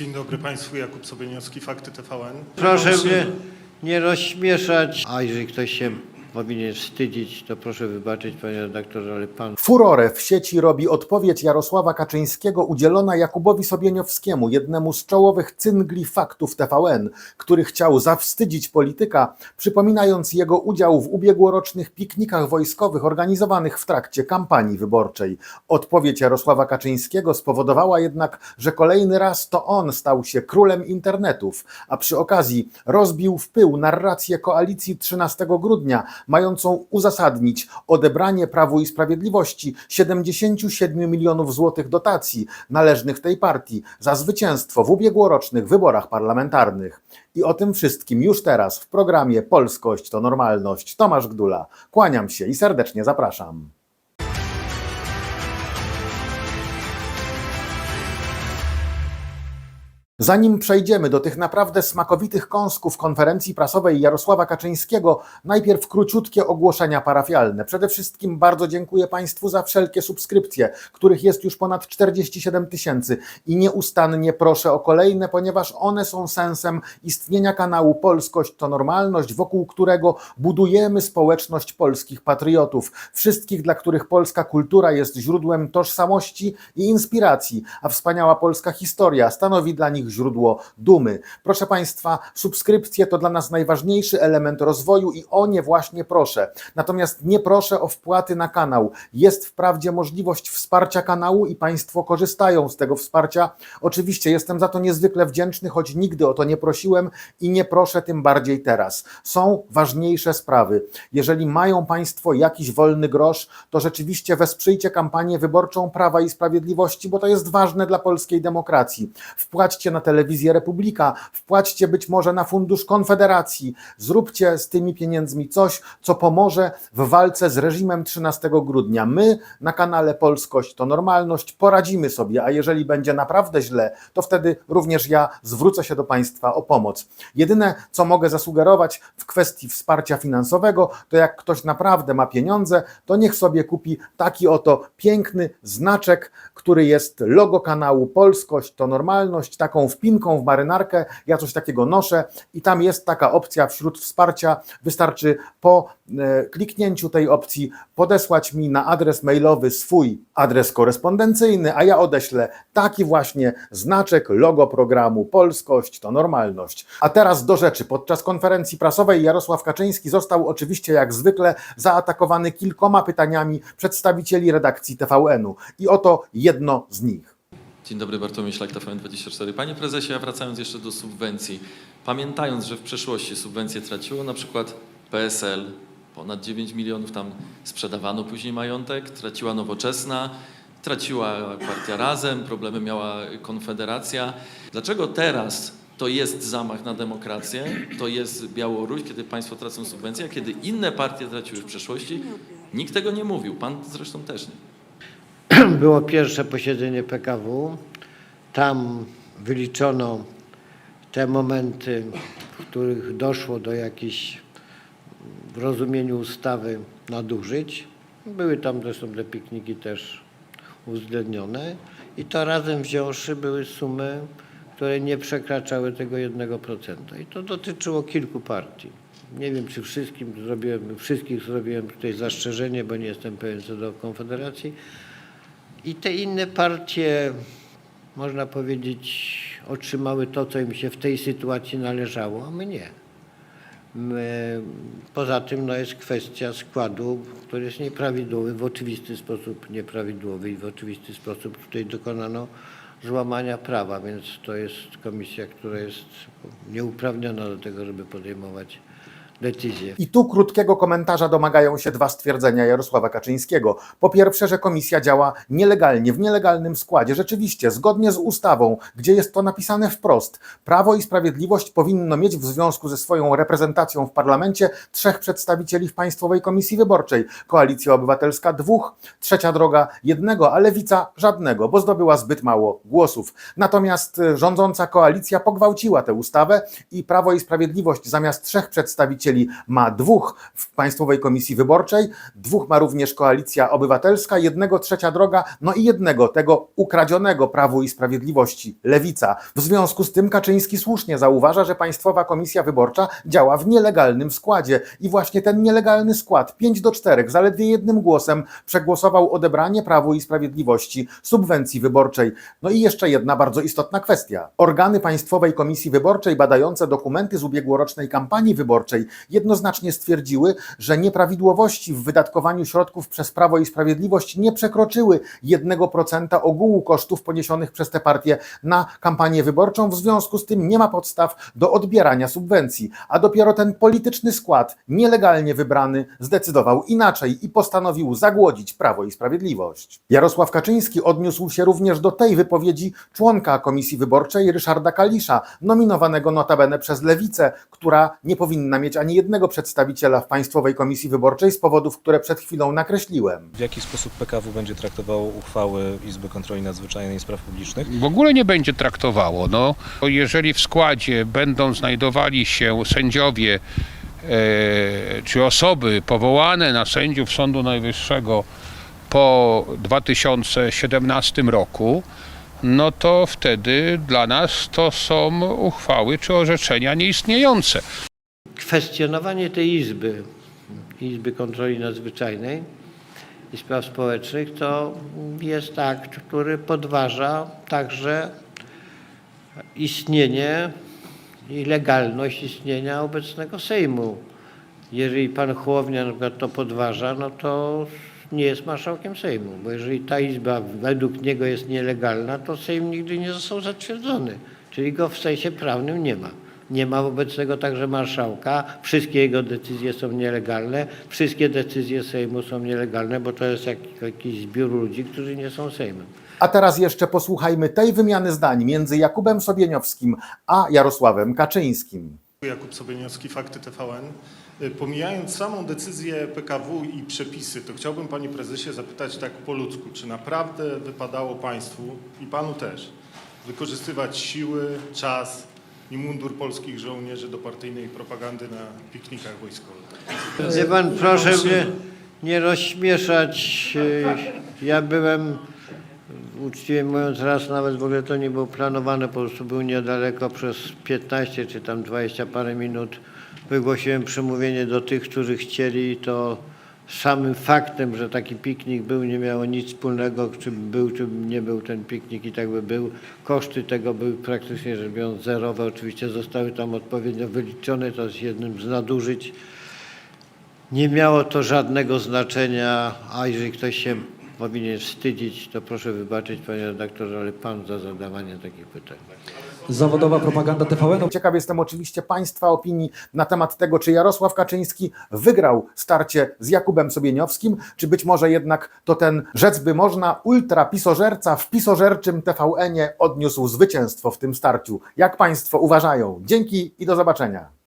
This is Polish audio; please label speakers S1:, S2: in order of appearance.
S1: Dzień dobry Państwu, Jakub Sobieniowski, Fakty TVN.
S2: Proszę mnie nie rozśmieszać. A jeżeli ktoś się powinien wstydzić, to proszę wybaczyć, panie redaktorze, ale pan
S3: Furorę w sieci robi odpowiedź Jarosława Kaczyńskiego udzielona Jakubowi Sobieniowskiemu, jednemu z czołowych cyngli faktów TVN, który chciał zawstydzić polityka, przypominając jego udział w ubiegłorocznych piknikach wojskowych organizowanych w trakcie kampanii wyborczej. Odpowiedź Jarosława Kaczyńskiego spowodowała jednak, że kolejny raz to on stał się królem internetów, a przy okazji rozbił w pył narrację koalicji 13 grudnia, mającą uzasadnić odebranie Prawu i Sprawiedliwości 77 milionów złotych dotacji należnych tej partii za zwycięstwo w ubiegłorocznych wyborach parlamentarnych. I o tym wszystkim już teraz w programie Polskość to normalność. Tomasz Gdula. Kłaniam się i serdecznie zapraszam. Zanim przejdziemy do tych naprawdę smakowitych kąsków konferencji prasowej Jarosława Kaczyńskiego, najpierw króciutkie ogłoszenia parafialne. Przede wszystkim bardzo dziękuję Państwu za wszelkie subskrypcje, których jest już ponad 47 tysięcy. I nieustannie proszę o kolejne, ponieważ one są sensem istnienia kanału Polskość to Normalność, wokół którego budujemy społeczność polskich patriotów, wszystkich, dla których polska kultura jest źródłem tożsamości i inspiracji, a wspaniała polska historia stanowi dla nich źródło dumy. Proszę Państwa, subskrypcje to dla nas najważniejszy element rozwoju i o nie właśnie proszę. Natomiast nie proszę o wpłaty na kanał. Jest wprawdzie możliwość wsparcia kanału i Państwo korzystają z tego wsparcia. Oczywiście jestem za to niezwykle wdzięczny, choć nigdy o to nie prosiłem i nie proszę tym bardziej teraz. Są ważniejsze sprawy. Jeżeli mają Państwo jakiś wolny grosz, to rzeczywiście wesprzyjcie kampanię wyborczą Prawa i Sprawiedliwości, bo to jest ważne dla polskiej demokracji. Wpłaćcie na telewizję Republika, wpłaćcie być może na fundusz Konfederacji, zróbcie z tymi pieniędzmi coś, co pomoże w walce z reżimem 13 grudnia. My na kanale Polskość to Normalność poradzimy sobie, a jeżeli będzie naprawdę źle, to wtedy również ja zwrócę się do Państwa o pomoc. Jedyne, co mogę zasugerować w kwestii wsparcia finansowego, to jak ktoś naprawdę ma pieniądze, to niech sobie kupi taki oto piękny znaczek, który jest logo kanału Polskość to Normalność, taką wpinką w marynarkę. Ja coś takiego noszę i tam jest taka opcja wśród wsparcia. Wystarczy po e, kliknięciu tej opcji podesłać mi na adres mailowy swój adres korespondencyjny, a ja odeślę taki właśnie znaczek, logo programu Polskość to Normalność. A teraz do rzeczy. Podczas konferencji prasowej Jarosław Kaczyński został oczywiście jak zwykle zaatakowany kilkoma pytaniami przedstawicieli redakcji TVN-u. I oto jedno z nich.
S4: Dzień dobry, Bartłomiej Szlak, TVN24. Panie prezesie, a wracając jeszcze do subwencji, pamiętając, że w przeszłości subwencje traciło na przykład PSL, ponad 9 milionów tam sprzedawano później majątek, traciła Nowoczesna, traciła partia Razem, problemy miała Konfederacja. Dlaczego teraz to jest zamach na demokrację, to jest Białoruś, kiedy państwo tracą subwencje, a kiedy inne partie traciły w przeszłości? Nikt tego nie mówił, pan zresztą też nie.
S2: Było pierwsze posiedzenie PKW. Tam wyliczono te momenty, w których doszło do jakichś w rozumieniu ustawy nadużyć. Były tam zresztą te pikniki też uwzględnione i to razem wziąwszy były sumy, które nie przekraczały tego 1%. I to dotyczyło kilku partii. Nie wiem, czy wszystkim zrobiłem, wszystkich zrobiłem tutaj zastrzeżenie, bo nie jestem pewien co do Konfederacji. I te inne partie, można powiedzieć, otrzymały to, co im się w tej sytuacji należało, a my nie. My, poza tym no, jest kwestia składu, który jest nieprawidłowy, w oczywisty sposób nieprawidłowy i w oczywisty sposób tutaj dokonano złamania prawa, więc to jest komisja, która jest nieuprawniona do tego, żeby podejmować decyzje.
S3: I tu krótkiego komentarza domagają się dwa stwierdzenia Jarosława Kaczyńskiego. Po pierwsze, że komisja działa nielegalnie, w nielegalnym składzie. Rzeczywiście, zgodnie z ustawą, gdzie jest to napisane wprost, Prawo i Sprawiedliwość powinno mieć w związku ze swoją reprezentacją w parlamencie trzech przedstawicieli w Państwowej Komisji Wyborczej. Koalicja Obywatelska dwóch, Trzecia Droga jednego, a Lewica żadnego, bo zdobyła zbyt mało głosów. Natomiast e, rządząca koalicja pogwałciła tę ustawę i Prawo i Sprawiedliwość zamiast trzech przedstawicieli przedstawicieli ma dwóch w Państwowej Komisji Wyborczej, dwóch ma również Koalicja Obywatelska, jednego Trzecia Droga, no i jednego tego ukradzionego Prawu i Sprawiedliwości, Lewica. W związku z tym Kaczyński słusznie zauważa, że Państwowa Komisja Wyborcza działa w nielegalnym składzie i właśnie ten nielegalny skład 5 do 4 zaledwie jednym głosem przegłosował odebranie Prawu i Sprawiedliwości subwencji wyborczej. No i jeszcze jedna bardzo istotna kwestia. Organy Państwowej Komisji Wyborczej badające dokumenty z ubiegłorocznej kampanii wyborczej jednoznacznie stwierdziły, że nieprawidłowości w wydatkowaniu środków przez Prawo i Sprawiedliwość nie przekroczyły 1% ogółu kosztów poniesionych przez tę partię na kampanię wyborczą. W związku z tym nie ma podstaw do odbierania subwencji, a dopiero ten polityczny skład, nielegalnie wybrany, zdecydował inaczej i postanowił zagłodzić Prawo i Sprawiedliwość. Jarosław Kaczyński odniósł się również do tej wypowiedzi członka Komisji Wyborczej Ryszarda Kalisza, nominowanego notabene przez Lewicę, która nie powinna mieć ani jednego przedstawiciela w Państwowej Komisji Wyborczej z powodów, które przed chwilą nakreśliłem.
S5: W jaki sposób PKW będzie traktowało uchwały Izby Kontroli Nadzwyczajnej i Spraw Publicznych?
S6: w ogóle nie będzie traktowało. No, jeżeli w składzie będą znajdowali się sędziowie e, czy osoby powołane na sędziów Sądu Najwyższego po 2017 roku, no to wtedy dla nas to są uchwały czy orzeczenia nieistniejące.
S2: Kwestionowanie tej izby, Izby Kontroli Nadzwyczajnej i Spraw Społecznych, to jest akt, który podważa także istnienie i legalność istnienia obecnego Sejmu. Jeżeli pan Hołownia na przykład to podważa, no to nie jest marszałkiem Sejmu, bo jeżeli ta izba według niego jest nielegalna, to Sejm nigdy nie został zatwierdzony, czyli go w sensie prawnym nie ma. Nie ma wobec tego także marszałka, wszystkie jego decyzje są nielegalne, wszystkie decyzje Sejmu są nielegalne, bo to jest jak, jakiś zbiór ludzi, którzy nie są Sejmem.
S3: A teraz jeszcze posłuchajmy tej wymiany zdań między Jakubem Sobieniowskim a Jarosławem Kaczyńskim.
S1: Jakub Sobieniowski, Fakty TVN. Y, Pomijając samą decyzję PKW i przepisy, to chciałbym Panie Prezesie zapytać tak po ludzku, czy naprawdę wypadało Państwu i Panu też wykorzystywać siły, czas i mundur polskich żołnierzy do partyjnej propagandy na piknikach wojskowych?
S2: Wie pan, proszę mnie nie rozśmieszać. Ja byłem, uczciwie mówiąc, raz nawet w ogóle to nie było planowane, po prostu był niedaleko przez 15 czy tam 20 parę minut. Wygłosiłem przemówienie do tych, którzy chcieli to samym faktem, że taki piknik był, nie miało nic wspólnego, czy był, czy nie był ten piknik i tak by był. Koszty tego były praktycznie rzecz biorąc zerowe. Oczywiście zostały tam odpowiednio wyliczone, to jest jednym z nadużyć. Nie miało to żadnego znaczenia, a jeżeli ktoś się powinien wstydzić, to proszę wybaczyć panie redaktorze, ale pan za zadawanie takich pytań.
S7: Zawodowa propaganda TVN-u
S3: Ciekaw jestem oczywiście Państwa opinii na temat tego, czy Jarosław Kaczyński wygrał starcie z Jakubem Sobieniowskim, czy być może jednak to ten, rzec by można, ultrapisożerca w pisożerczym TVN-ie odniósł zwycięstwo w tym starciu. Jak Państwo uważają? Dzięki i do zobaczenia.